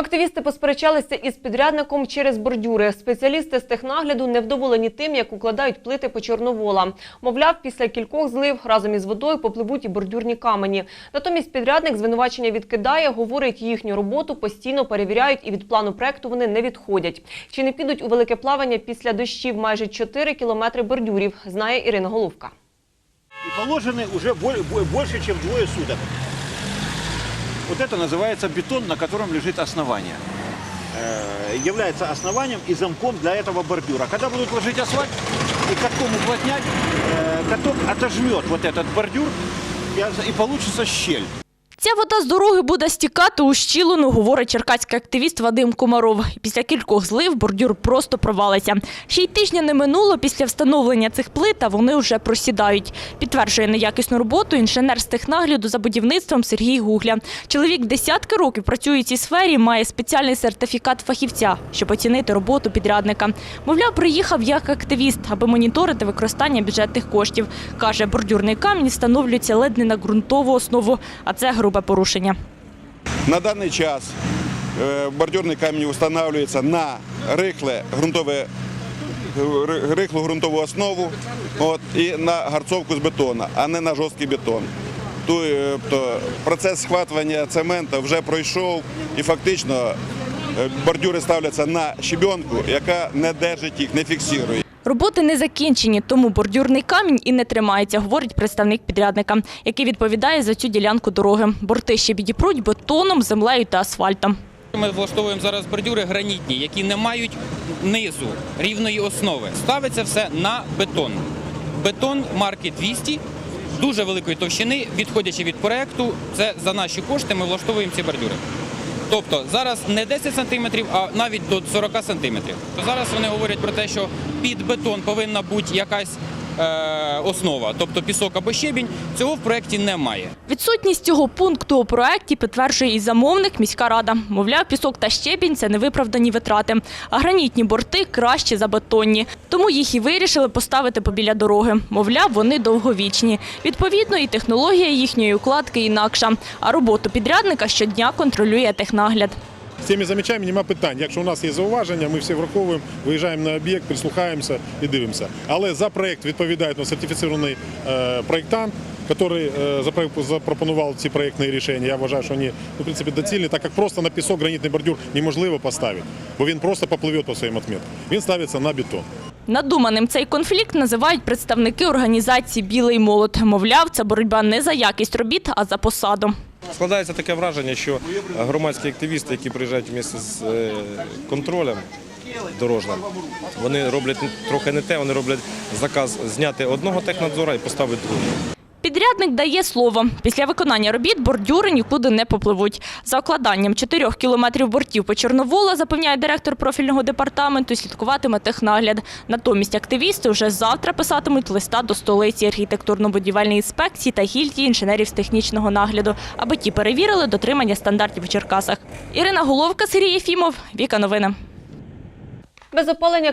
Активісти посперечалися із підрядником через бордюри. Спеціалісти з технагляду невдоволені тим, як укладають плити по Чорновола. Мовляв, після кількох злив разом із водою попливуть і бордюрні камені. Натомість підрядник звинувачення відкидає, говорить, їхню роботу постійно перевіряють і від плану проекту вони не відходять. Чи не підуть у велике плавання після дощів майже 4 кілометри бордюрів, знає Ірина Головка. Положены уже боль- бо- больше, чем суток. Вот это называется бетон, на котором лежит основание. Э, Является основанием и замком для этого бордюра. Когда будут ложить асфальт и катком уплотнять, э, каток отожмет вот этот бордюр и оз- и получится щель. Ця вода з дороги буде стікати у щілину, говорить черкаський активіст Вадим Комаров. Після кількох злив бордюр просто провалиться. Ще й тижня не минуло після встановлення цих плит, а вони вже просідають. Підтверджує неякісну роботу інженер з технагляду за будівництвом Сергій Гугля. Чоловік десятки років працює у цій сфері, має спеціальний сертифікат фахівця, щоб оцінити роботу підрядника. Мовляв, приїхав як активіст, аби моніторити використання бюджетних коштів. Каже, бордюрний камінь встановлюється ледь не на ґрунтову основу, а це грубе порушення. На даний час е, бордюрний камінь встановлюється на рихле ґрунтове рихлу ґрунтову основу от, і на гарцовку з бетона, а не на жорсткий бетон. Тобто процес схватування цементу вже пройшов і фактично е, бордюри ставляться на щебенку, яка не держить їх, не фіксує. Роботи не закінчені, тому бордюрний камінь і не тримається, говорить представник підрядника, який відповідає за цю ділянку дороги. Борти ще підіпруть бетоном, землею та асфальтом. Ми влаштовуємо зараз бордюри гранітні, які не мають низу рівної основи. Ставиться все на бетон. Бетон марки 200, дуже великої товщини, відходячи від проекту, це за наші кошти ми влаштовуємо ці бордюри. Тобто зараз не 10 сантиметрів, а навіть до 40 сантиметрів. Зараз вони говорять про те, що під бетон повинна бути якась основа, тобто пісок або щебінь. Цього в проекті немає. Відсутність цього пункту у проекті підтверджує і замовник міська рада. Мовляв, пісок та щебінь це невиправдані витрати. А гранітні борти краще за бетонні. Тому їх і вирішили поставити побіля дороги. Мовляв, вони довговічні. Відповідно, і технологія їхньої укладки інакша. А роботу підрядника щодня контролює технагляд. Цими замічаннями немає питань. Якщо у нас є зауваження, ми всі враховуємо, виїжджаємо на об'єкт, прислухаємося і дивимося. Але за проект відповідає ну, сертифіційний е, проєктант, який е, запропонував ці проєктні рішення. Я вважаю, що вони ну, в принципі доцільні, так як просто на пісок гранітний бордюр неможливо поставити, бо він просто попливе по своїм отметкам. Він ставиться на бетон. Надуманим цей конфлікт називають представники організації Білий молот. Мовляв, це боротьба не за якість робіт, а за посаду. Складається таке враження, що громадські активісти, які приїжджають в місце з е, контролем дорожним, вони роблять трохи не те, вони роблять заказ зняти одного технадзора і поставити другого. Підрядник дає слово. Після виконання робіт бордюри нікуди не попливуть. За окладанням 4 кілометрів бортів по Чорновола, запевняє директор профільного департаменту, слідкуватиме технагляд. Натомість активісти вже завтра писатимуть листа до столиці архітектурно-будівельної інспекції та гільдії інженерів з технічного нагляду, аби ті перевірили дотримання стандартів у Черкасах. Ірина Головка, Сергій Єфімов, Віка Новини. Без опалення